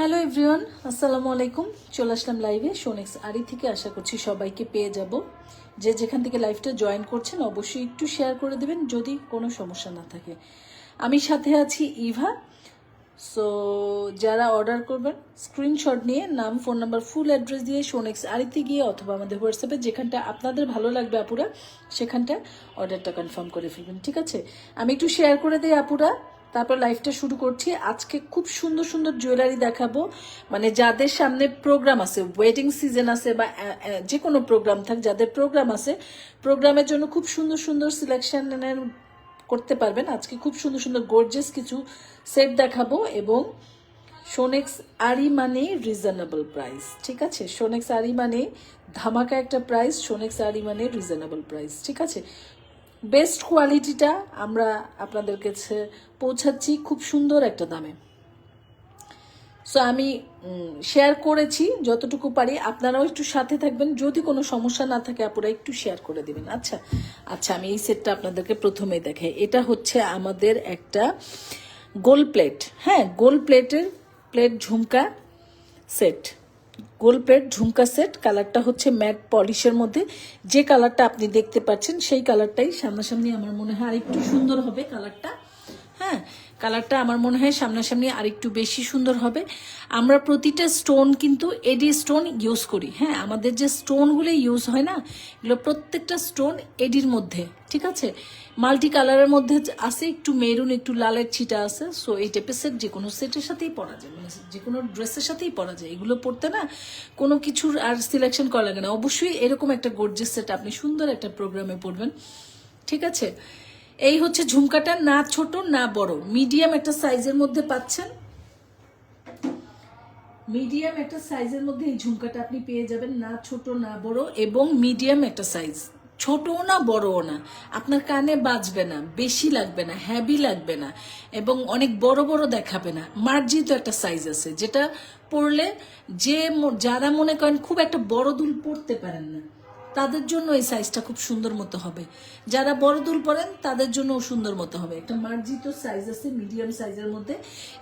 Hello everyone আসসালামু আলাইকুম চলে আসলাম লাইভে সোনেক্স আরি থেকে আশা করছি সবাইকে পেয়ে যাব। যে যেখান থেকে লাইভটা জয়েন করছেন, অবশ্যই একটু শেয়ার করে দেবেন যদি কোনো সমস্যা না থাকে। আমি সাথে আছি ইভা সো যারা অর্ডার করবেন স্ক্রিনশট নিয়ে, নাম ফোন নাম্বার ফুল অ্যাড্রেস দিয়ে সোনেক্স আরিতে গিয়ে অথবা আমাদের হোয়াটসঅ্যাপে যেখানটা আপনাদের ভালো লাগবে আপুরা, সেখানটা অর্ডারটা কনফার্ম করে ফেলবেন, ঠিক আছে? আমি একটু শেয়ার করে দিই আপুরা। তারপর লাইফটা শুরু করছি। আজকে খুব সুন্দর সুন্দর জুয়েলারি দেখাবো। মানে যাদের সামনে প্রোগ্রাম আছে ওয়েডিং সিজন আছে বা যে কোনো প্রোগ্রাম থাক, যাদের প্রোগ্রাম আছে প্রোগ্রামের জন্য খুব সুন্দর সুন্দর সিলেকশনের করতে পারবেন। আজকে খুব সুন্দর সুন্দর গর্জেস কিছু সেট দেখাবো এবং সোনেক্স আরি মানে রিজনেবল প্রাইস ঠিক আছে? সোনেক্স আরি মানে ধামাকা একটা প্রাইস সোনেক্স আরি মানে রিজনেবল প্রাইস ঠিক আছে? বেস্ট কোয়ালিটিটা আমরা আপনাদের কাছে পৌঁছাচ্ছি খুব সুন্দর একটা দামে। সো আমি শেয়ার করেছি যতটুকু পারি। আপনারাও একটু সাথে থাকবেন। যদি কোনো সমস্যা না থাকে আপনারা একটু শেয়ার করে দিবেন। আচ্ছা আচ্ছা আমি এই সেটটা আপনাদেরকে প্রথমে দেখাই। এটা হচ্ছে আমাদের একটা গোল প্লেট হ্যাঁ গোল প্লেটের প্লেট ঝুমকা সেট গোল প্লেট ঝুমকা সেট, কালারটা হচ্ছে ম্যাট পলিশের মধ্যে। যে কালারটা আপনি দেখতে পাচ্ছেন, সেই কালারটাই সামনাসামনি আমার মনে হয় আরেকটু সুন্দর হবে কালারটা। হ্যাঁ কালারটা আমার মনে হয় সামনাসামনি আরেকটু বেশি সুন্দর হবে। আমরা প্রতিটা স্টোন কিন্তু এডি স্টোন ইউজ করি। হ্যাঁ আমাদের যে স্টোনগুলো ইউজ হয় না, এগুলো প্রত্যেকটা স্টোন এডির মধ্যে, ঠিক আছে? মাল্টি কালারের মধ্যে আছে, একটু মেরুন, একটু লালের ছিটা আছে সো এই টাইপের সেট যে কোনো সেটের সাথেই পরা যায় মানে যে কোনো ড্রেসের সাথেই পরা যায়। এগুলো পরতে না কোনো কিছুর আর সিলেকশন করা লাগে না। অবশ্যই এরকম একটা গর্জেস সেট আপনি সুন্দর একটা প্রোগ্রামে পড়বেন ঠিক আছে? এই হচ্ছে ঝুমকাটা, না ছোট, না বড়। মিডিয়াম একটা সাইজের মধ্যে পাচ্ছেন। মিডিয়াম একটা সাইজের মধ্যে এই ঝুমকাটা আপনি পেয়ে যাবেন, না ছোট, না বড়, এবং মিডিয়াম একটা সাইজ। ছোটও না, বড়ও না। আপনার কানে বাজবে না, বেশি লাগবে না হ্যাভি লাগবে না, এবং অনেক বড় বড় দেখাবে না। মার্জিত একটা সাইজ আছে, যেটা পরলে যে যারা মনে করেন খুব একটা বড় দুল পরতে পারেন না। তাদের জন্য এই সাইজটা খুব সুন্দর মতো হবে। যারা বড় দুল পরেন, তাদের জন্য সুন্দর মতো হবে। একটা মার্জিত সাইজ আছে মিডিয়াম সাইজের মধ্যে,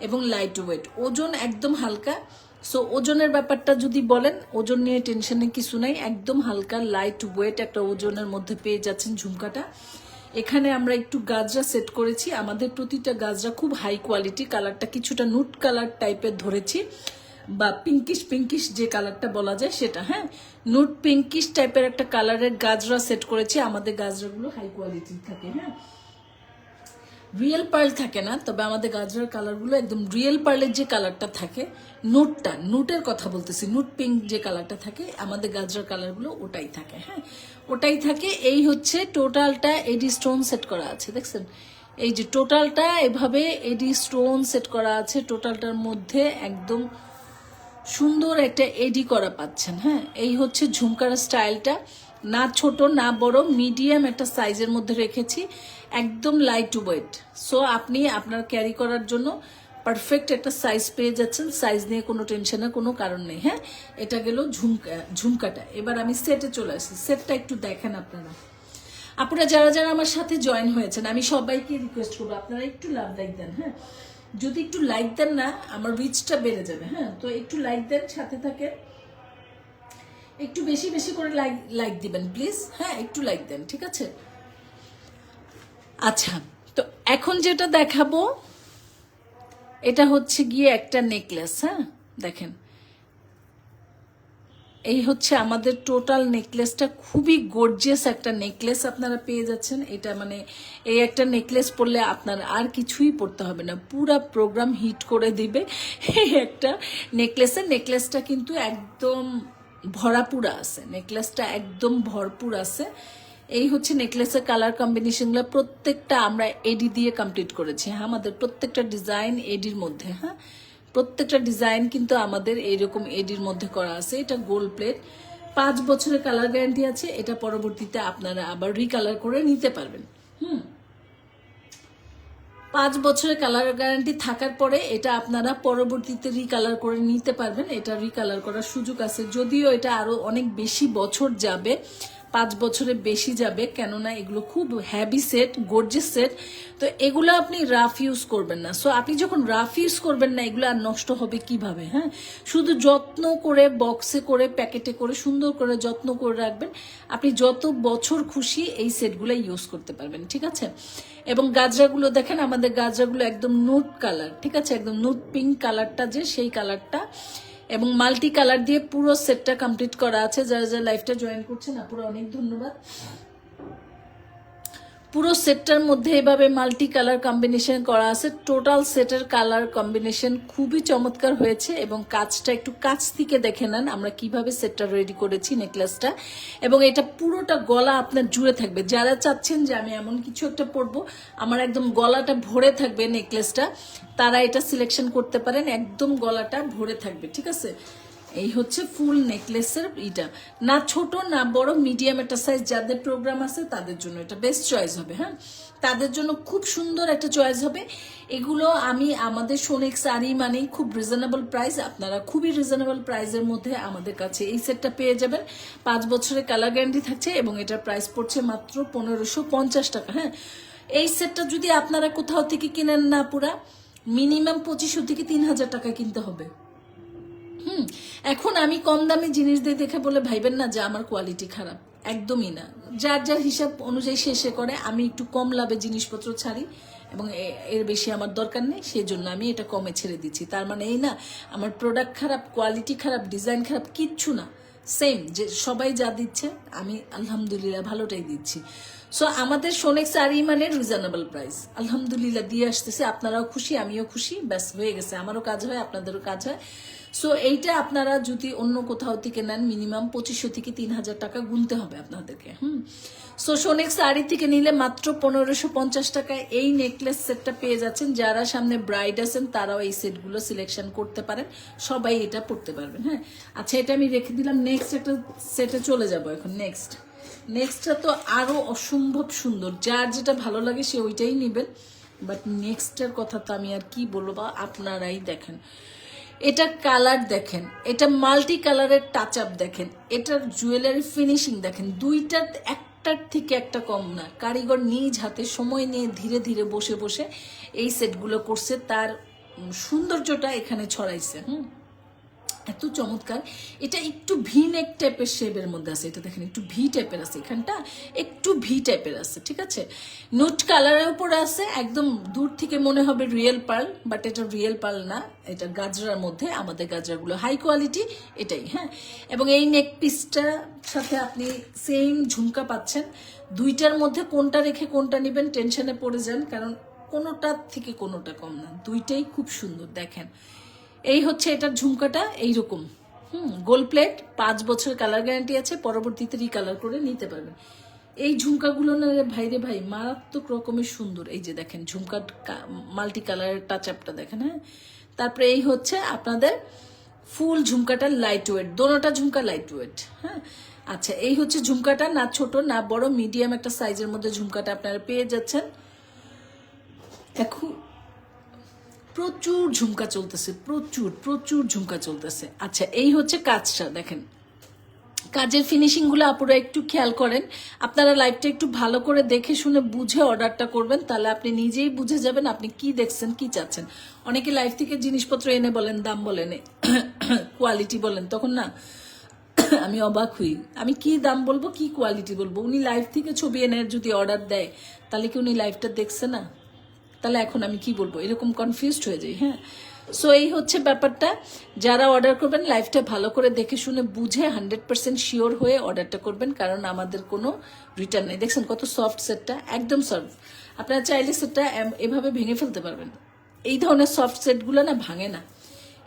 এবং লাইট ওয়েট ওজন একদম হালকা। সো ওজনের ব্যাপারটা যদি বলেন, ওজন নিয়ে টেনশনে কিছু নাই। একদম হালকা লাইট ওয়েট একটা ওজনের মধ্যে পেয়ে যাচ্ছেন ঝুমকাটা। এখানে আমরা একটু গাজরা সেট করেছি। আমাদের প্রতিটা গাজরা খুব হাই কোয়ালিটি কালারটা কিছুটা নুট কালার টাইপের ধরেছি। বা পিঙ্কিশ পিঙ্কিশ যে কালারটা বলা যায় সেটা হ্যাঁ? নুট পিঙ্কিশ টাইপের একটা কালারের গাজরা সেট করেছি। আমাদের গাজরাগুলো হাই কোয়ালিটির থাকে হ্যাঁ? রিয়েল পার্ল থাকে না, তবে আমাদের গাজরার কালারগুলো একদম রিয়েল পার্লের যে কালারটা থাকে নুটটা নুটের কথা বলতেছি নুট পিঙ্ক যে কালারটা থাকে, আমাদের গাজরার কালারগুলো ওটাই থাকে হ্যাঁ? ওটাই থাকে, এই হচ্ছে টোটালটা এডি স্টোন সেট করা আছে, দেখছেন? এই যে টোটালটা এভাবে এডি স্টোন সেট করা আছে টোটালটার মধ্যে একদম সুন্দর একটা এডি করা পাচ্ছেন হ্যাঁ? এই হচ্ছে ঝুমকার স্টাইলটা। না ছোট, না বড়, মিডিয়াম একটা সাইজের মধ্যে রেখেছি, একদম লাইট টু ওয়েট সো আপনি আপনার ক্যারি করার জন্য পারফেক্ট একটা সাইজ পেয়ে যাচ্ছেন। সাইজ নিয়ে কোনো টেনশনের কোনো কারণ নেই হ্যাঁ? এটা গেল ঝুমকা, ঝুমকাটা। এবার আমি সেটে চলে আসি। সেটটা একটু দেখেন আপনারা। আপনারা যারা যারা আমার সাথে জয়েন হয়েছেন, আমি সবাইকে রিকোয়েস্ট করব, আপনারা একটু লাভ দেন হ্যাঁ? যদি একটু লাইক দেন না, আমার রিচটা বেড়ে যাবে হ্যাঁ? তো একটু লাইক দেন, সাথে থাকে। একটু বেশি বেশি করে লাইক লাইক দিবেন প্লিজ হ্যাঁ একটু লাইক দেন, ঠিক আছে? আচ্ছা তো এখন যেটা দেখাবো, এটা হচ্ছে গিয়ে একটা নেকলেস হ্যাঁ? দেখেন। এই হচ্ছে আমাদের টোটাল নেকলেসটা। খুবই গর্জিয়াস একটা নেকলেস আপনারা পেয়ে যাচ্ছেন। এটা মানে এই একটা নেকলেস পরলে আপনার আর কিছুই পড়তে হবে না। পুরা প্রোগ্রাম হিট করে দিবে এই একটা নেকলেসের নেকলেসটা কিন্তু একদম ভরাপুরা আছে। নেকলেসটা একদম ভরপুর আছে। এই হচ্ছে নেকলেসের কালার কম্বিনেশনগুলো প্রত্যেকটা আমরা এডি দিয়ে কমপ্লিট করেছি। হ্যাঁ আমাদের প্রত্যেকটা ডিজাইন এডির মধ্যে। হ্যাঁ প্রত্যেকটা ডিজাইন কিন্তু আমাদের এইরকম এডির মধ্যে করা আছে। এটা গোল প্লেট পাঁচ বছরের কালার গ্যারান্টি আছে। এটা পরবর্তীতে আপনারা আবার রিকালার করে নিতে পারবেন। হুম। পাঁচ বছরের কালার গ্যারান্টি থাকার পরে এটা আপনারা পরবর্তীতে রিকালার করে নিতে পারবেন। এটা রিকালার করার সুযোগ আছে। যদিও এটা আরও অনেক বেশি বছর যাবে। পাঁচ বছরে বেশি যাবে, কেননা এগুলো খুব হ্যাভি সেট গর্জেস সেট তো এগুলো আপনি রাফ ইউজ করবেন না। সো আপনি যখন রাফ ইউজ করবেন না, এগুলো আর নষ্ট হবে কীভাবে হ্যাঁ? শুধু যত্ন করে বক্সে করে প্যাকেটে করে, সুন্দর করে যত্ন করে রাখবেন। আপনি যত বছর খুশি এই সেটগুলো ইউজ করতে পারবেন, ঠিক আছে? এবং গাজরাগুলো দেখেন, আমাদের গাজরাগুলো একদম নুট কালার ঠিক আছে? একদম নুট পিঙ্ক কালারটা যে, সেই কালারটা এবং মাল্টি কালার দিয়ে পুরো সেটটা কমপ্লিট করা আছে। যারা যারা লাইফটা জয়েন করছেন আপুরা অনেক ধন্যবাদ। পুরো সেটটার মধ্যে এভাবে মাল্টি কালার কম্বিনেশন করা আছে। টোটাল সেটের কালার কম্বিনেশন খুবই চমৎকার হয়েছে এবং কাজটা একটু কাছ থেকে দেখে নেন আমরা কীভাবে সেটটা রেডি করেছি নেকলেসটা এবং এটা পুরোটা গলা আপনার জুড়ে থাকবে। যারা চাচ্ছেন যে আমি এমন কিছু একটা পরবো, আমার একদম গলাটা ভরে থাকবে নেকলেসটা তারা এটা সিলেকশন করতে পারেন। একদম গলাটা ভরে থাকবে, ঠিক আছে? এই হচ্ছে ফুল নেকলেসের ইটা না ছোট, না বড়, মিডিয়াম একটা সাইজ যাদের প্রোগ্রাম আছে তাদের জন্য এটা বেস্ট চয়েস হবে হ্যাঁ? তাদের জন্য খুব সুন্দর একটা চয়েস হবে। এগুলো আমি আমাদের সোনেক্স আরি মানেই খুব রিজনেবল প্রাইস আপনারা খুবই রিজনেবল প্রাইসের মধ্যে আমাদের কাছে এই সেটটা পেয়ে যাবেন। পাঁচ বছরের কালার গ্যারান্টি থাকছে এবং এটার প্রাইস পড়ছে মাত্র পনেরোশো পঞ্চাশ টাকা হ্যাঁ? এই সেটটা যদি আপনারা কোথাও থেকে কিনেন না পুরা মিনিমাম পঁচিশশো থেকে তিন হাজার টাকা কিনতে হবে। হুম, এখন আমি কম দামি জিনিস দিয়ে দেখে বলে ভাইবেন না যে আমার কোয়ালিটি খারাপ। একদমই না। যার যার হিসাব অনুযায়ী শেষে করে, আমি একটু কম লাভে জিনিসপত্র ছাড়ি এবং এর বেশি আমার দরকার নেই সেই জন্য আমি এটা কমে ছেড়ে দিচ্ছি। তার মানে এই না, আমার প্রোডাক্ট খারাপ কোয়ালিটি খারাপ ডিজাইন খারাপ, কিচ্ছু না। সেম যে সবাই যা দিচ্ছে, আমি আলহামদুলিল্লাহ ভালোটাই দিচ্ছি। সো আমাদের সোনেক্স আর মানে রিজনেবল প্রাইস আলহামদুলিল্লাহ, দিয়ে আসতেছে, আপনারাও খুশি, আমিও খুশি, ব্যাস, হয়ে গেছে। আমারও কাজ হয়, আপনাদেরও কাজ হয়। সো এইটা আপনারা যদি অন্য কোথাও থেকে নেন মিনিমাম পঁচিশশো থেকে তিন হাজার টাকা গুনতে হবে আপনাদেরকে, হুম? সো সোনেক্স শাড়ি থেকে নিলে মাত্র পনেরোশো পঞ্চাশ টাকায় এই নেকলেস সেটটা পেয়ে যাচ্ছেন। যারা সামনে ব্রাইড আছেন, তারাও এই সেটগুলো সিলেকশন করতে পারেন। সবাই এটা পড়তে পারবেন হ্যাঁ? আচ্ছা এটা আমি রেখে দিলাম। নেক্সট একটা সেটে চলে যাব এখন নেক্সট নেক্সটটা তো আরও অসম্ভব সুন্দর। যার যেটা ভালো লাগে, সে ওইটাই নেবেন। বাট নেক্সটের কথা তো আমি আর কি বলব বা আপনারাই দেখেন। এটা কালার দেখেন, এটা মাল্টি কালারের টাচ আপ দেখেন, এটার জুয়েলারি ফিনিশিং দেখেন দুইটা একটার থেকে একটা কম না। কারিগর নিজ হাতে সময় নিয়ে ধীরে ধীরে বসে বসে এই সেটগুলো করছে, তার সৌন্দর্যটা এখানে ছড়াইছে, হুম। এত চমৎকার। এটা একটু ভি নেক টাইপের শেপের মধ্যে আছে। এটা দেখেন, একটু ভি টাইপের আছে। এখানটা একটু ভি টাইপের আছে, ঠিক আছে? নোট কালারের উপরে আছে, একদম দূর থেকে মনে হবে রিয়েল পার্ল বাট এটা রিয়েল পার্ল না। এটা গাজরার মধ্যে, আমাদের গাজরাগুলো হাই কোয়ালিটি এটাই হ্যাঁ? এবং এই নেক পিসটার সাথে আপনি সেম ঝুমকা পাচ্ছেন। দুইটার মধ্যে কোনটা রেখে কোনটা নেবেন টেনশনে পড়ে যান, কারণ কোনোটার থেকে কোনোটা কম না। দুইটাই খুব সুন্দর, দেখেন। এই হচ্ছে এটার ঝুমকাটা এইরকম। হুম গোল প্লেট পাঁচ বছর কালার গ্যারান্টি আছে, পরবর্তীতে রিকালার করে নিতে পারবেন এই ঝুমকাগুলো না ভাই রে ভাই, মারাত্মক রকমের সুন্দর। এই যে দেখেন, ঝুমকা মাল্টি কালারের টাচ আপটা দেখেন হ্যাঁ? তারপরে এই হচ্ছে আপনাদের ফুল ঝুমকাটা লাইট ওয়েট দোনোটা ঝুমকা লাইট ওয়েট হ্যাঁ? আচ্ছা এই হচ্ছে ঝুমকাটা, না ছোট, না বড় মিডিয়াম একটা সাইজের মধ্যে ঝুমকাটা আপনারা পেয়ে যাচ্ছেন। এখন প্রচুর ঝুমকা চলতেছে, প্রচুর প্রচুর ঝুমকা চলতেছে। আচ্ছা এই হচ্ছে কাজটা, দেখেন। কাজের ফিনিশিংগুলো আপুরা একটু খেয়াল করেন। আপনারা লাইভটা একটু ভালো করে দেখে শুনে বুঝে অর্ডারটা করবেন, তাহলে আপনি নিজেই বুঝে যাবেন আপনি কি দেখছেন, কি চাচ্ছেন। অনেকে লাইভ থেকে জিনিসপত্র এনে বলেন, দাম বলেন কোয়ালিটি বলেন, তখন না, আমি অবাক হই। আমি কি দাম বলব, কি কোয়ালিটি বলব? উনি লাইভ থেকে ছবি এনে যদি অর্ডার দেয়, তাহলে কি উনি লাইভটা দেখছে না? তাহলে এখন আমি কি বলব? এরকম কনফিউজড হয়ে যাই হ্যাঁ? সো এই হচ্ছে ব্যাপারটা। যারা অর্ডার করবেন লাইফটা ভালো করে দেখে শুনে বুঝে হান্ড্রেড পার্সেন্ট শিওর হয়ে অর্ডারটা করবেন, কারণ আমাদের কোনো রিটার্ন নেই। দেখছেন কত সফট সেটটা একদম সফট আপনারা চাইলে সেটটা এভাবে ভেঙে ফেলতে পারবেন। এই ধরনের সফট সেটগুলো না ভাঙে না।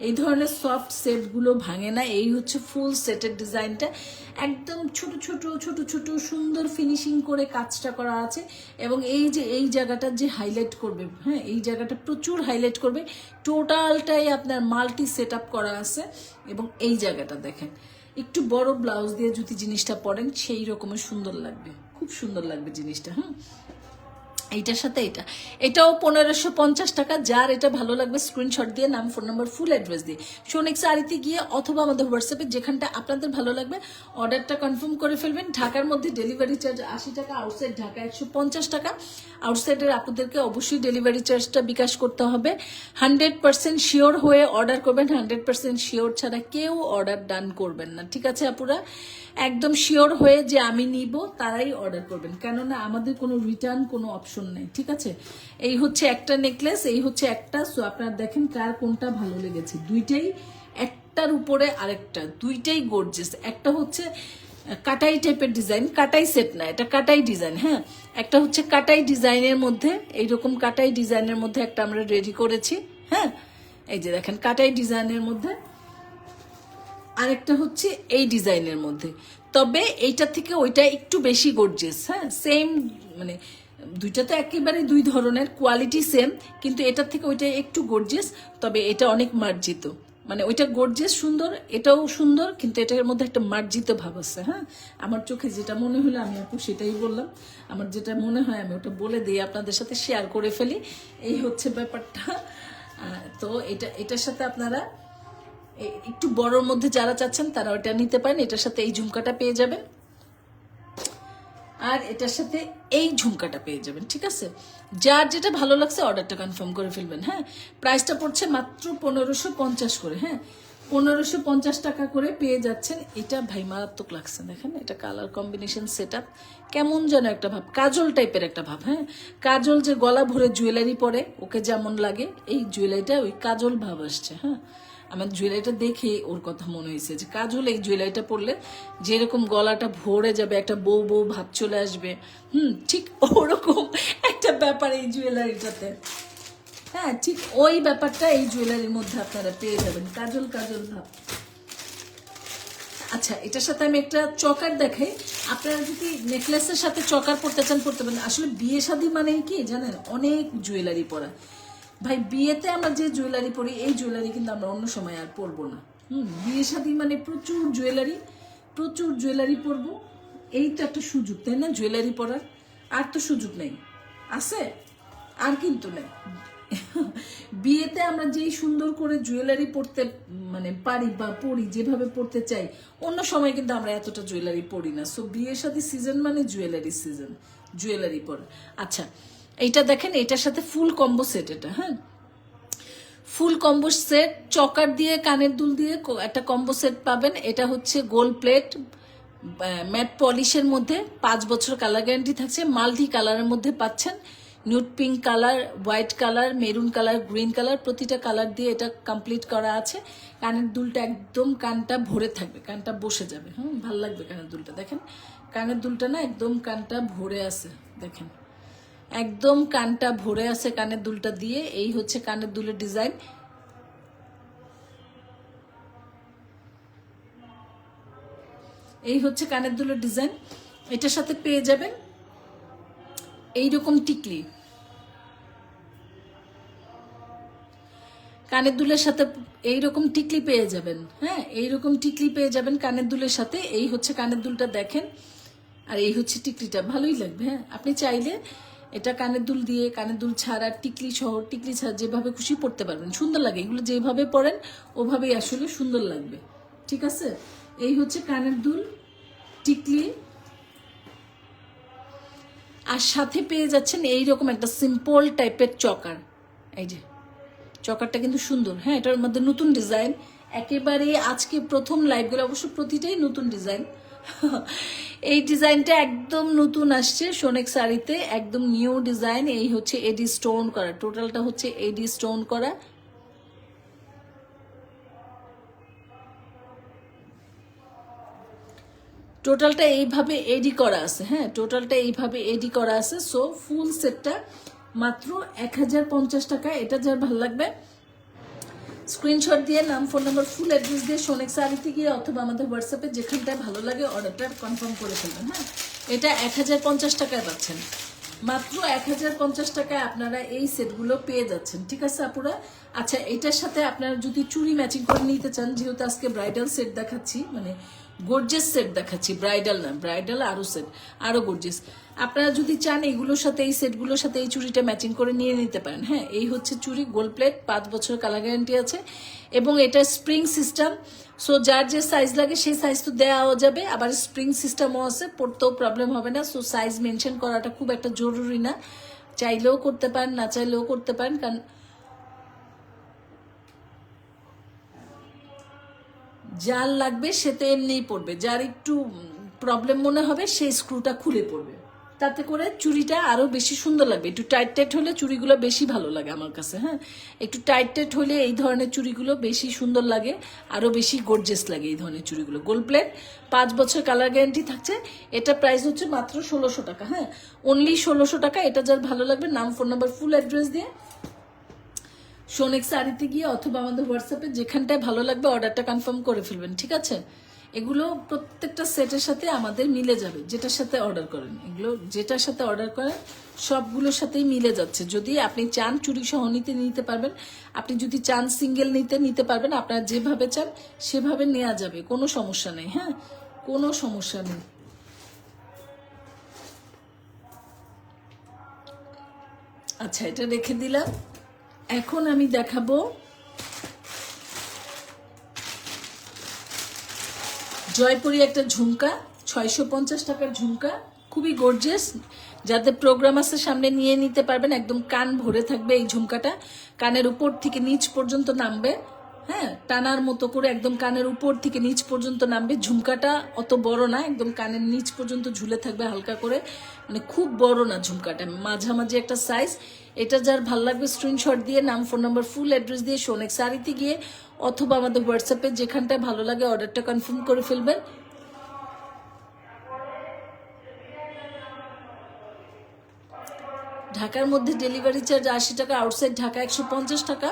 এই ধরনের সফট সেটগুলো ভাঙে না। এই হচ্ছে ফুল সেটের ডিজাইনটা একদম ছোট ছোট ছোট ছোট, সুন্দর ফিনিশিং করে কাজটা করা আছে। এবং এই যে, এই জায়গাটা যে হাইলাইট করবে হ্যাঁ এই জায়গাটা প্রচুর হাইলাইট করবে। টোটালটাই আপনার মাল্টি সেট করা আছে। এবং এই জায়গাটা দেখেন, একটু বড় ব্লাউজ দিয়ে যদি জিনিসটা পরেন, সেই রকমের সুন্দর লাগবে। খুব সুন্দর লাগবে জিনিসটা, হুম। এইটার সাথে এটা এটাও পনেরোশো পঞ্চাশ টাকা, যার এটা ভালো লাগবে স্ক্রিনশট দিয়ে, নাম ফোন নাম্বার ফুল অ্যাড্রেস দিয়ে। সোনেক্স আরিতে গিয়ে অথবা আমাদের হোয়াটসঅ্যাপে যেখানটা আপনাদের ভালো লাগবে অর্ডারটা কনফার্ম করে ফেলবেন। ঢাকার মধ্যে ডেলিভারি চার্জ আশি টাকা আউটসাইড ঢাকা একশো পঞ্চাশ টাকা। আউটসাইডের আপনাদেরকে অবশ্যই ডেলিভারি চার্জটা বিকাশ করতে হবে। হান্ড্রেড পার্সেন্ট শিওর হয়ে অর্ডার করবেন। হান্ড্রেড পার্সেন্ট শিওর ছাড়া কেউ অর্ডার ডান করবেন না। ঠিক আছে, আপুরা? একদম শিওর হয়ে যে আমি নিব, তারাই অর্ডার করবেন। কেননা আমাদের কোনো রিটার্ন কোনো অপশন নেই, ঠিক আছে? এই হচ্ছে একটা নেকলেস এই হচ্ছে একটা সো আপনারা দেখেন কার কোনটা ভালো লেগেছে। দুইটাই, একটার উপরে আরেকটা, দুইটাই গর্জেস একটা হচ্ছে কাটাই টাইপের ডিজাইন কাটাই সেট না, এটা কাটাই ডিজাইন হ্যাঁ? একটা হচ্ছে কাটাই ডিজাইনের মধ্যে, এইরকম কাটাই ডিজাইনের মধ্যে একটা আমরা রেডি করেছি হ্যাঁ? এই যে দেখেন, কাটাই ডিজাইনের মধ্যে, আরেকটা হচ্ছে এই ডিজাইনের মধ্যে। তবে এইটা থেকে ওইটা একটু বেশি গর্জেস হ্যাঁ? সেম মানে দুইটা তো একেবারে দুই ধরনের কোয়ালিটি সেম কিন্তু এটার থেকে ওইটা একটু গর্জিয়াস তবে এটা অনেক মার্জিত। মানে ওইটা গর্জিয়াস সুন্দর, এটাও সুন্দর, কিন্তু এটার মধ্যে একটা মার্জিত ভাব আছে হ্যাঁ? আমার চোখে যেটা মনে হলো, আমি আপু সেটাই বললাম। আমার যেটা মনে হয়, আমি ওটা বলে দিই আপনাদের সাথে শেয়ার করে ফেলি। এই হচ্ছে ব্যাপারটা। তো এটা, এটার সাথে আপনারা একটু বড়র মধ্যে যারা চাচ্ছেন, তারা ওটা নিতে পারেন। এটার সাথে এই ঝুমকাটা পেয়ে যাবেন। আর এটার সাথে এই ঝুমকাটা পেয়ে যাবেন, ঠিক আছে? যার যেটা ভালো লাগছে অর্ডারটা কনফার্ম করে ফেলবেন হ্যাঁ? প্রাইসটা পড়ছে মাত্র পনেরোশো পঞ্চাশ করে হ্যাঁ? পনেরোশো পঞ্চাশ টাকা করে পেয়ে যাচ্ছেন। এটা ভাই মারাত্মক লাগছে, দেখেন, এটা কালার কম্বিনেশন সেট আপ কেমন যেন একটা ভাব, কাজল টাইপের একটা ভাব হ্যাঁ? কাজল যে গলা ভরে জুয়েলারি পরে, ওকে যেমন লাগে, এই জুয়েলারিটা ওই কাজল ভাব আসছে হ্যাঁ? আমার জুয়েলারিটা দেখে ওর কথা মনে হয়েছে যে, কাজল, এই জুয়েলারিটা পরলে যেরকম গলাটা ভরে যাবে, একটা বউ বউ ভাব চলে আসবে। হুম, ঠিক ওরকম একটা ব্যাপার এই জুয়েলারিটাতে। হ্যাঁ ঠিক ওই ব্যাপারটা এই জুয়েলারির মধ্যে আপনারা পেয়ে যাবেন। কাজল কাজল ভাব। আচ্ছা এটার সাথে আমি একটা চকার দেখাই। আপনারা যদি নেকলেসের সাথে চকার পড়তে চান পড়তে পারেন। আসলে বিয়ে শাদী মানেই কি, জানেন? অনেক জুয়েলারি পরা। ভাই, বিয়েতে আমরা যে জুয়েলারি পরি, এই জুয়েলারি কিন্তু আমরা অন্য সময় আর পরবো না। হুম বিয়ে শাদী মানে প্রচুর জুয়েলারি প্রচুর জুয়েলারি পরবো। এই তো একটা সুযোগ, তাই না? জুয়েলারি পরার আর তো সুযোগ নেই। আছে? আর কিন্তু নেই। বিয়েতে আমরা যেই সুন্দর করে জুয়েলারি পরতে মানে পারি বা পরি, যেভাবে পরতে চাই, অন্য সময় কিন্তু আমরা এতটা জুয়েলারি পরি না। সো বিয়ের সাথে সিজন মানে জুয়েলারি সিজন জুয়েলারি পরে। আচ্ছা এইটা দেখেন এটার সাথে ফুল কম্বো সেট এটা হ্যাঁ? ফুল কম্বো সেট চকার দিয়ে, কানের দুল দিয়ে একটা কম্বো সেট পাবেন। এটা হচ্ছে গোল্ড প্লেট ম্যাট পলিশের মধ্যে পাঁচ বছর কালার গ্যারান্টি থাকছে। মাল্টি কালারের মধ্যে পাচ্ছেন। Nude pink colour white colour maroon colour green colour প্রতিটা কালার দিয়ে এটা কমপ্লিট করা আছে। কানের দুলটা একদম কানটা ভরে থাকবে, কানটা বসে যাবে। হুম, ভালো লাগবে কানের দুলটা। দেখেন, কানের দুলটা না একদম কানটা ভরে আছে। দেখেন। একদম কানটা ভরে আছে কানের দুলটা দিয়ে, এই হচ্ছে কানের দুলের ডিজাইন। এই হচ্ছে কানের দুলের ডিজাইন। এটার সাথে পেয়ে যাবেন এইরকম টিকলি। কানের দুলের সাথে এইরকম টিকলি পেয়ে যাবেন হ্যাঁ এইরকম টিকলি পেয়ে যাবেন কানের দুলের সাথে। এই হচ্ছে কানের দুলটা দেখেন, আর এই হচ্ছে টিকলিটা, ভালোই লাগবে হ্যাঁ। আপনি চাইলে এটা কানের দুল দিয়ে, কানের দুল ছাড়া টিকলি সহ টিকলি ছাড়া যেভাবে খুশি পড়তে পারবেন। সুন্দর লাগে। এগুলো যেভাবে পড়েন ওভাবেই আসলে সুন্দর লাগবে। ঠিক আছে? এই হচ্ছে কানের দুল, টিকলি। আর সাথে পেয়ে যাচ্ছেন এই রকম একটা সিম্পল টাইপের চকার। এই যে, চকারটা কিন্তু সুন্দর। হ্যাঁ এটার মধ্যে নতুন ডিজাইন একেবারে আজকে প্রথম লাইভগুলো অবশ্য প্রতিটাই নতুন ডিজাইন এই ডিজাইনটা একদম নতুন আসছে সোনেক শাড়িতে, একদম নিউ ডিজাইন। এই হচ্ছে এডি স্টোন করা। টোটালটা হচ্ছে এডি স্টোন করা। টোটালটা এইভাবে এডি করা আছে হ্যাঁ? টোটালটা এইভাবে এডি করা আছে। সো ফুল সেটটা মাত্র এক হাজার পঞ্চাশ টাকা। এটা যার ভালো লাগবে স্ক্রিনশট দিয়ে, নাম ফোন নাম্বার ফুল অ্যাড্রেস দিয়ে সোনেক শাড়িতে গিয়ে অথবা আমাদের হোয়াটসঅ্যাপে যেখানটায় ভালো লাগে অর্ডারটা কনফার্ম করে ফেলবেন হ্যাঁ? এটা এক হাজার পঞ্চাশ টাকায় পাচ্ছেন। মাত্র এক হাজার পঞ্চাশ টাকায় আপনারা এই সেটগুলো পেয়ে যাচ্ছেন, ঠিক আছে আপুরা? আচ্ছা এটার সাথে আপনারা যদি চুরি ম্যাচিং করে নিতে চান, যেহেতু আজকে ব্রাইডাল সেট দেখাচ্ছি মানে গর্জেস সেট দেখাচ্ছি ব্রাইডাল না ব্রাইডাল আরও সেট আরও গর্জেস আপনারা যদি চান এগুলোর সাথে, এই সেটগুলোর সাথে এই চুড়িটা ম্যাচিং করে নিয়ে নিতে পারেন। হ্যাঁ এই হচ্ছে চুড়ি গোল্ড প্লেট পাঁচ বছর কালার গ্যারান্টি আছে। এবং এটা স্প্রিং সিস্টেম সো যার যে সাইজ লাগে সেই সাইজ তো দেওয়াও যাবে। আবার স্প্রিং সিস্টেমও আছে পড়তেও প্রবলেম হবে না। সো সাইজ মেনশন করাটা খুব একটা জরুরি না। চাইলেও করতে পারেন, না চাইলেও করতে পারেন, কারণ যার লাগবে সে তো এমনিই পড়বে। যার একটু প্রবলেম মনে হবে সেই স্ক্রুটা খুলে পড়বে। তাতে করে চুড়িটা আরও বেশি সুন্দর লাগবে। একটু টাইট টাইট হলে চুড়িগুলো বেশি ভালো লাগে আমার কাছে হ্যাঁ? একটু টাইট টাইট হলে এই ধরনের চুড়িগুলো বেশি সুন্দর লাগে আরও বেশি গর্জেস লাগে এই ধরনের চুড়িগুলো। গোল্ড প্লেট পাঁচ বছর কালার গ্যারান্টি থাকছে। এটা প্রাইস হচ্ছে মাত্র ষোলোশো টাকা হ্যাঁ? অনলি ষোলোশো টাকা, এটা যার ভালো লাগবে, নাম ফোন নাম্বার ফুল অ্যাড্রেস দিয়ে সোনেক শাড়িতে গিয়ে অথবা আমাদের হোয়াটসঅ্যাপে যেখানটায় ভালো লাগবে অর্ডারটা কনফার্ম করে ফেলবেন, ঠিক আছে? এগুলো প্রত্যেকটা সেটের সাথে আমাদের মিলে যাবে, যেটার সাথে অর্ডার করেন। এগুলো যেটার সাথে অর্ডার করেন, সবগুলোর সাথেই মিলে যাচ্ছে। যদি আপনি চান চুরি সহ নিতে নিতে পারবেন। আপনি যদি চান সিঙ্গেল নিতে নিতে পারবেন। আপনারা যেভাবে চান, সেভাবে নেওয়া যাবে। কোনো সমস্যা নেই হ্যাঁ? কোনো সমস্যা নেই। আচ্ছা এটা রেখে দিলাম। এখন আমি দেখাবো জয়পুরি একটা ঝুমকা, ছয়শো পঞ্চাশ টাকার ঝুমকা, খুবই গর্জেস যাদের প্রোগ্রাম আছে সামনে নিয়ে নিতে পারবেন, একদম কান ভরে থাকবে এই ঝুমকাটা। কানের উপর থেকে নিচ পর্যন্ত নামবে হ্যাঁ টানার মতো করে একদম কানের উপর থেকে নিচ পর্যন্ত নামবে। ঝুমকাটা অত বড় না, একদম কানের নিচ পর্যন্ত ঝুলে থাকবে হালকা করে। মানে খুব বড় না ঝুমকাটা। মাঝামাঝি একটা সাইজ এটা যার ভালো লাগবে স্ক্রিনশট দিয়ে, নাম ফোন নাম্বার ফুল অ্যাড্রেস দিয়ে সোনেক শাড়িতে গিয়ে অথবা আমাদের হোয়াটসঅ্যাপে যেখানটায় ভালো লাগে অর্ডারটা কনফার্ম করে ফেলবেন। ঢাকার মধ্যে ডেলিভারি চার্জ আশি টাকা আউটসাইড ঢাকা একশো পঞ্চাশ টাকা।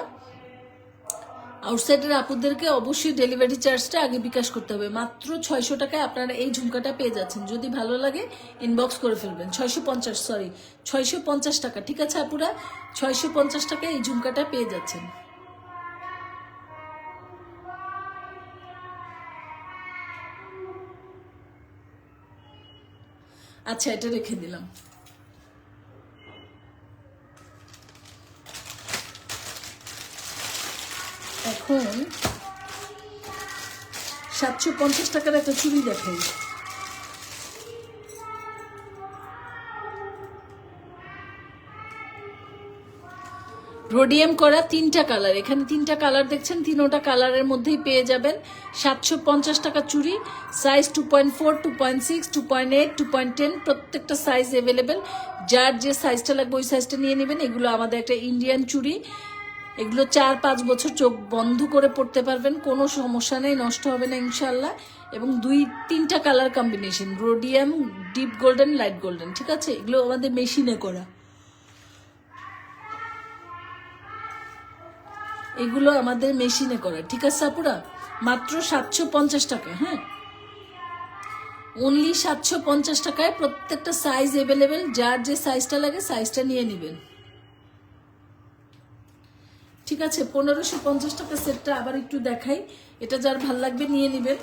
আউটসাইডের আপুদেরকে অবশ্যই ডেলিভারি চার্জটা আগে বিকাশ করতে হবে। মাত্র ছয়শো টাকায় আপনারা এই ঝুমকাটা পেয়ে যাচ্ছেন। যদি ভালো লাগে ইনবক্স করে ফেলবেন। ছয়শো পঞ্চাশ সরি ছয়শো পঞ্চাশ টাকা। ঠিক আছে আপুরা? ছয়শো পঞ্চাশ টাকায় এই ঝুমকাটা পেয়ে যাচ্ছেন। আচ্ছা এটা রেখে দিলাম। এখন সাতশো পঞ্চাশ টাকার একটা চুড়ি দেখাই রোডিয়াম করা তিনটা কালার এখানে তিনটা কালার দেখছেন, তিনোটা কালারের মধ্যেই পেয়ে যাবেন সাতশো পঞ্চাশ টাকা চুড়ি। Size two point four two point six two point eight two point ten প্রত্যেকটা সাইজ অ্যাভেলেবেল যার যে সাইজটা লাগবে ওই সাইজটা নিয়ে নেবেন। এগুলো আমাদের একটা ইন্ডিয়ান চুড়ি। এগুলো চার পাঁচ বছর চোখ বন্ধ করে পড়তে পারবেন, কোনো সমস্যা নেই, নষ্ট হবে না ইনশাল্লাহ এবং দুই, তিনটা colour combination rhodium deep golden light golden ঠিক আছে? এগুলো আমাদের মেশিনে করা। এগুলো আমাদের মেশিনে করা, ঠিক আছে আপুরা? মাত্র সাতশো পঞ্চাশ টাকা হ্যাঁ? অনলি সাতশো পঞ্চাশ টাকায় প্রত্যেকটা সাইজ অ্যাভেলেবেল যার যে সাইজটা লাগে সাইজটা নিয়ে নেবেন। ঠিক আছে, পনেরোশো পঞ্চাশ টাকা সেটটা আবার একটু দেখাই। এটা যার ভালো লাগবে নিয়ে নেবেন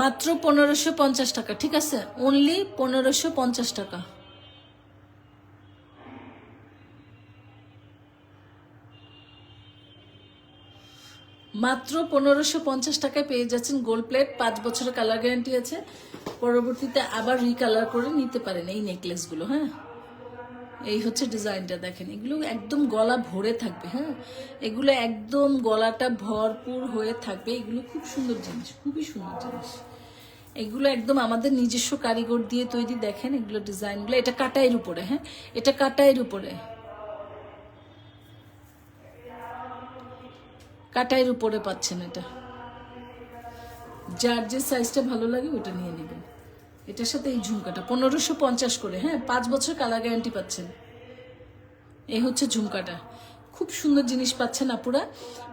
মাত্র পনেরোশো পঞ্চাশ টাকা, ঠিক আছে? অনলি পনেরোশো পঞ্চাশ টাকা। মাত্র পনেরোশো পঞ্চাশ টাকায় পেয়ে যাচ্ছেন গোল্ড প্লেট পাঁচ বছরের কালার গ্যারান্টি আছে। পরবর্তীতে আবার রিকালার করে নিতে পারেন এই নেকলেসগুলো হ্যাঁ? এই হচ্ছে ডিজাইনটা দেখেন। এগুলো একদম গলা ভরে থাকবে হ্যাঁ? এগুলো একদম গলাটা ভরপুর হয়ে থাকবে। এগুলো খুব সুন্দর জিনিস, খুবই সুন্দর জিনিস। এগুলো একদম আমাদের নিজস্ব কারিগর দিয়ে তৈরি, দেখেন এগুলো ডিজাইনগুলো এটা কাটাইয়ের উপরে হ্যাঁ? এটা কাটাইয়ের উপরে। কাটাইয়ের উপরে পাচ্ছেন এটা। যার যে সাইজটা ভালো লাগে ওটা নিয়ে নেবেন। এটার সাথে এই ঝুমকাটা, পনেরোশো পঞ্চাশ করে হ্যাঁ পাঁচ বছর কালার গ্যারান্টি পাচ্ছেন। এই হচ্ছে ঝুমকাটা। খুব সুন্দর জিনিস পাচ্ছেন আপুরা।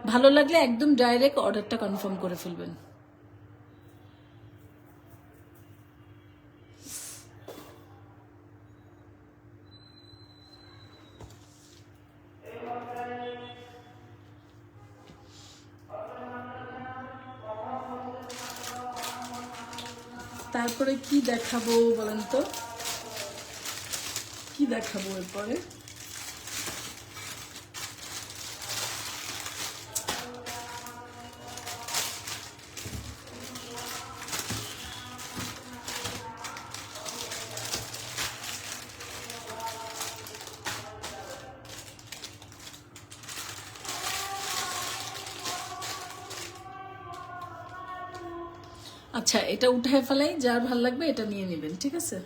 ভালো লাগলে একদম ডাইরেক্ট অর্ডারটা কনফার্ম করে ফেলবেন। দেখাবো বলেন তো? কি দেখাবো এরপরে? আচ্ছা এটা উঠায় ফেলাই যার ভালো লাগবে এটা নিয়ে নেবেন ঠিক আছে?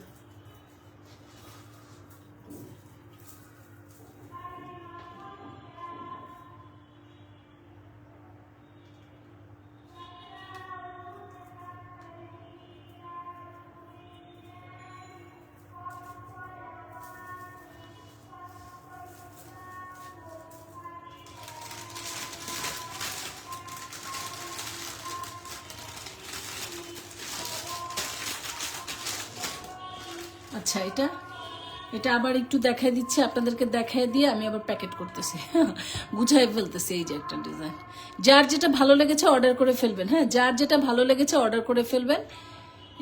এটা আবার একটু দেখাই দিচ্ছি, আপনাদেরকে দেখাই দিয়ে আমি আবার প্যাকেট করতেছি। গুছাই ফেলতেছি এই যে একটা ডিজাইন যার যেটা ভালো লেগেছে অর্ডার করে ফেলবেন হ্যাঁ? যার যেটা ভালো লেগেছে অর্ডার করে ফেলবেন।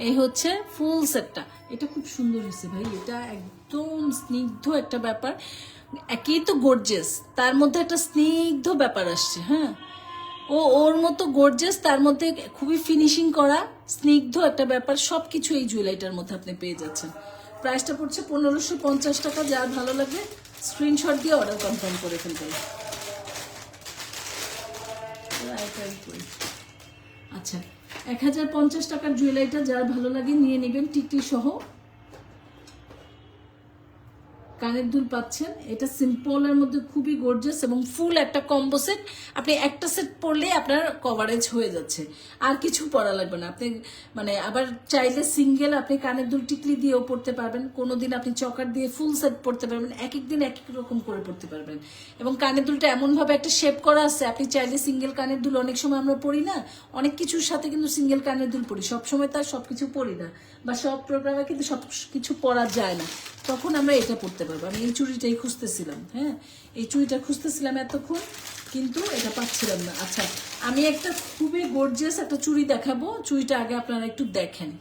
এই হচ্ছে ফুল সেটটা এটা খুব সুন্দর হয়েছে ভাই, এটা একদম স্নিগ্ধ একটা ব্যাপার। একই তো গর্জেস তার মধ্যে একটা স্নিগ্ধ ব্যাপার আসছে হ্যাঁ? ও, ওর মতো গর্জেস তার মধ্যে খুবই ফিনিশিং করা, স্নিগ্ধ একটা ব্যাপার, সবকিছু এই জুয়েলারিটার মধ্যে আপনি পেয়ে যাচ্ছেন। প্রাইসটা পড়ছে পনেরোশো পঞ্চাশ টাকা, যার ভালো লাগবে স্ক্রিনশট দিয়ে অর্ডার কনফার্ম করে ফেলবেন। আচ্ছা এক হাজার পঞ্চাশ টাকার জুয়েলারিটা যার ভালো লাগে নিয়ে নেবেন টিকটি সহ। কানের দুল পাচ্ছেন। এটা সিম্পলের মধ্যে খুবই গর্জিয়াস এবং ফুল একটা কম্বো সেট আপনি একটা সেট পরলে আপনার কভারেজ হয়ে যাচ্ছে। আর কিছু পরা লাগবে না। আপনি মানে আবার চাইলে সিঙ্গেল আপনি কানের দুল টিকলি দিয়েও পড়তে পারবেন। কোনো দিন আপনি চকার দিয়ে ফুল সেট পড়তে পারবেন। এক এক দিন এক এক রকম করে পড়তে পারবেন। এবং কানের দুলটা এমনভাবে একটা শেপ করা আছে, আপনি চাইলে সিঙ্গেল কানের দুল অনেক সময় আমরা পড়ি না, অনেক কিছুর সাথে কিন্তু সিঙ্গেল কানের দুল পড়ি সবসময় তার সব কিছু পড়ি না। বা সব প্রোগ্রামে কিন্তু সব কিছু পরা যায় না। তখন আমরা এটা পড়তে পারব। আমি এই চুড়িটাই খুঁজতেছিলাম হ্যাঁ? এই চুড়িটা খুঁজতেছিলাম এতক্ষণ, কিন্তু এটা পাচ্ছিলাম না। আচ্ছা আমি একটা খুবই গর্জিয়াস একটা চুড়ি দেখাবো। চুড়িটা আগে আপনারা একটু দেখেন।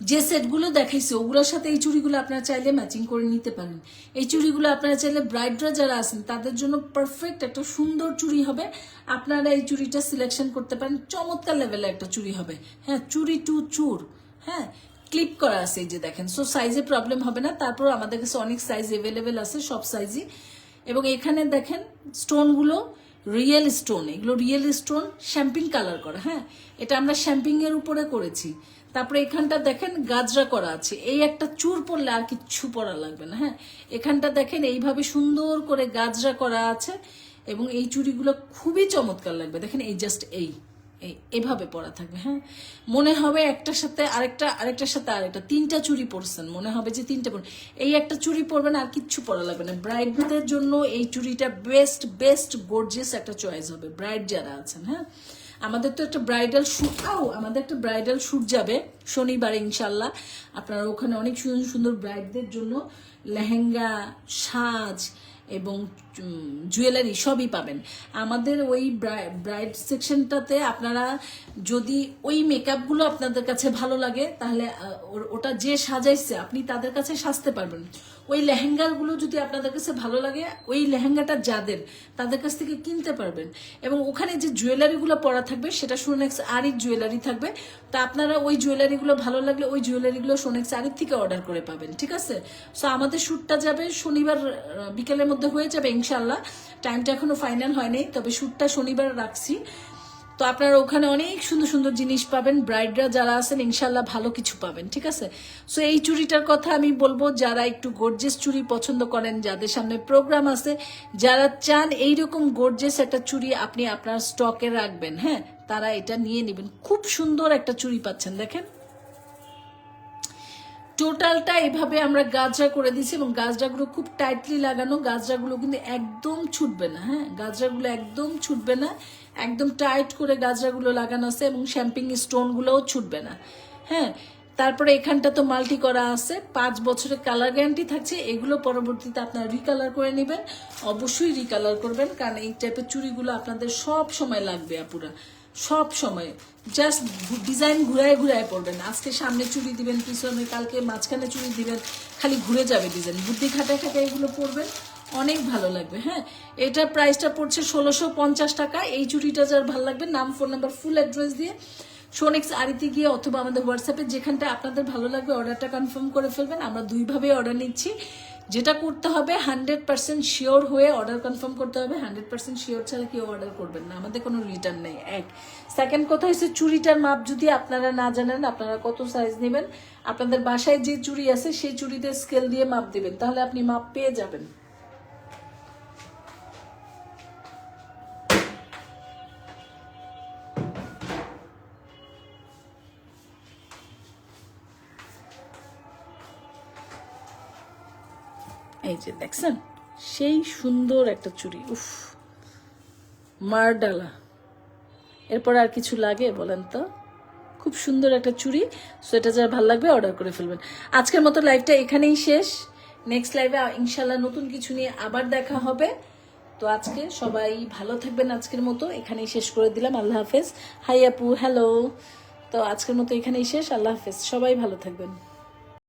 যে সেটগুলো দেখাইছে, ওগুলোর সাথে এই চুড়িগুলো আপনারা চাইলে ম্যাচিং করে নিতে পারেন। এই চুড়িগুলো আপনারা চাইলে ব্রাইডরা যারা আছেন, তাদের জন্য পারফেক্ট একটা সুন্দর চুড়ি হবে। আপনারা এই চুড়িটা সিলেকশন করতে পারেন। চমৎকার লেভেলে একটা চুড়ি হবে। হ্যাঁ চুড়ি টু চুর হ্যাঁ? ক্লিপ করা আছে এই যে দেখেন। সো সাইজে প্রবলেম হবে না। তারপর আমাদের কাছে অনেক সাইজ এভেলেবেল আছে, সব সাইজই এবং এখানে দেখেন স্টোনগুলো রিয়েল স্টোন এগুলো রিয়েল স্টোন শ্যাম্পিং কালার করা হ্যাঁ? এটা আমরা শ্যাম্পিং এর উপরে করেছি। তারপরে এখানটা দেখেন, গাজরা করা আছে। এই একটা চুর পরলে আর কিচ্ছু পরা লাগবে না হ্যাঁ? এখানটা দেখেন, এইভাবে সুন্দর করে গাজরা করা আছে। এবং এই চুড়িগুলো খুবই চমৎকার লাগবে। দেখেন, এই জাস্ট এই। এভাবে পরা থাকবে হ্যাঁ? মনে হবে একটার সাথে আরেকটা, আরেকটার সাথে আরেকটা। তিনটা চুড়ি পরছেন, মনে হবে যে তিনটা পর এই একটা চুড়ি পরবেন আর কিচ্ছু পরা লাগবে না। ব্রাইডদের জন্য এই চুড়িটা বেস্ট বেস্ট গর্জিয়াস একটা চয়েস হবে ব্রাইড যারা আছেন হ্যাঁ? আমাদের তো একটা ব্রাইডাল শ্যুট আও, আমাদের একটা ব্রাইডাল শ্যুট যাবে শনিবার ইনশাল্লাহ আপনারা ওখানে অনেক সুন্দর সুন্দর ব্রাইডদের জন্য লেহেঙ্গা, সাজ এবং জুয়েলারি সবই পাবেন। আমাদের ওই ব্রাইড সেকশনটাতে আপনারা যদি ওই মেকআপগুলো আপনাদের কাছে ভালো লাগে, তাহলে ওটা যে সাজাইছে, আপনি তাদের কাছে সাজতে পারবেন। ওই লেহেঙ্গাগুলো যদি আপনাদের কাছে ভালো লাগে, ওই লেহেঙ্গাটা যাদের, তাদের কাছ থেকে কিনতে পারবেন। এবং ওখানে যে জুয়েলারিগুলো পরা থাকবে, সেটা সোনেক্স আরির জুয়েলারি থাকবে। তা আপনারা ওই জুয়েলারিগুলো ভালো লাগলে, ওই জুয়েলারিগুলো সোনেক্স আরির থেকে অর্ডার করে পাবেন, ঠিক আছে? সো আমাদের শ্যুটটা যাবে শনিবার বিকেলের মধ্যে হয়ে যাবে ইনশাল্লাহ টাইমটা এখনও ফাইনাল হয়নি, তবে শ্যুটটা শনিবার রাখছি। তো আপনারা ওখানে অনেক সুন্দর সুন্দর জিনিস পাবেন ব্রাইডরা যারা আছেন ইনশাল্লাহ ভালো কিছু পাবেন, ঠিক আছে? সো এই চুড়িটার কথা আমি বলব, যারা একটু গর্জেস চুড়ি পছন্দ করেন, যাদের সামনে প্রোগ্রাম আছে, যারা চান এইরকম গর্জেস একটা চুড়ি আপনি আপনার স্টকে রাখবেন হ্যাঁ? তারা এটা নিয়ে নেবেন। খুব সুন্দর একটা চুরি পাচ্ছেন, দেখেন। টোটালটা এভাবে আমরা গাজরা করে দিছি এবং গাজরাগুলো খুব টাইটলি লাগানো। গাজরাগুলো কিন্তু একদম ছুটবে না হ্যাঁ? গাজরাগুলো একদম ছুটবে না। একদম টাইট করে গাজরাগুলো লাগানো আছে এবং শ্যাম্পিং স্টোনগুলোও ছুটবে না হ্যাঁ? তারপরে এখানটা তো মাল্টি করা আছে। পাঁচ বছরের কালার গ্যারান্টি থাকছে। এগুলো পরবর্তীতে আপনারা রিকালার করে নেবেন। অবশ্যই রিকালার করবেন, কারণ এই টাইপের চুড়িগুলো আপনাদের সব সময় লাগবে আপুরা। সব সময়। জাস্ট ডিজাইন ঘুরায় ঘুরায় পড়বেন। আজকে সামনে চুড়ি দিবেন, পিছনে কালকে মাঝখানে চুড়ি দিবেন, খালি ঘুরে যাবে ডিজাইন বুদ্ধি খাটায় খাটায় এগুলো পরবেন, অনেক ভালো লাগবে হ্যাঁ? এটার প্রাইসটা পড়ছে ষোলোশো পঞ্চাশ টাকা। এই চুড়িটা যার ভালো লাগবে, নাম ফোন নাম্বার ফুল অ্যাড্রেস দিয়ে সোনেক্স আরিতে গিয়ে অথবা আমাদের হোয়াটসঅ্যাপে যেখানটা আপনাদের ভালো লাগবে অর্ডারটা কনফার্ম করে ফেলবেন। আমরা দুইভাবে অর্ডার নিচ্ছি। যেটা করতে হবে হান্ড্রেড পার্সেন্ট শিওর হয়ে অর্ডার কনফার্ম করতে হবে। হান্ড্রেড পার্সেন্ট শিওর ছাড়া কেউ অর্ডার করবেন না। আমাদের কোনো রিটার্ন নেই, এক। সেকেন্ড কথা হচ্ছে চুরিটার মাপ যদি আপনারা না জানেন, আপনারা কত সাইজ নেবেন? আপনাদের বাসায় যে চুরি আছে, সেই চুড়িতে স্কেল দিয়ে মাপ দেবেন। তাহলে আপনি মাপ পেয়ে যাবেন। এই যে দেখছেন? সেই সুন্দর একটা চুড়ি, উফ। মারডালা। এরপর আর কিছু লাগে বলেন তো? খুব সুন্দর একটা চুড়ি, সো এটা যারা ভালো লাগবে অর্ডার করে ফেলবেন। আজকের মতো লাইভটা এখানেই শেষ। নেক্সট লাইভে ইনশাল্লাহ নতুন কিছু নিয়ে আবার দেখা হবে। তো আজকে সবাই ভালো থাকবেন আজকের মতো। এখানেই শেষ করে দিলাম। আল্লাহ হাফেজ। হাই আপু হ্যালো তো আজকের মতো এখানেই শেষ। আল্লাহ হাফেজ। সবাই ভালো থাকবেন।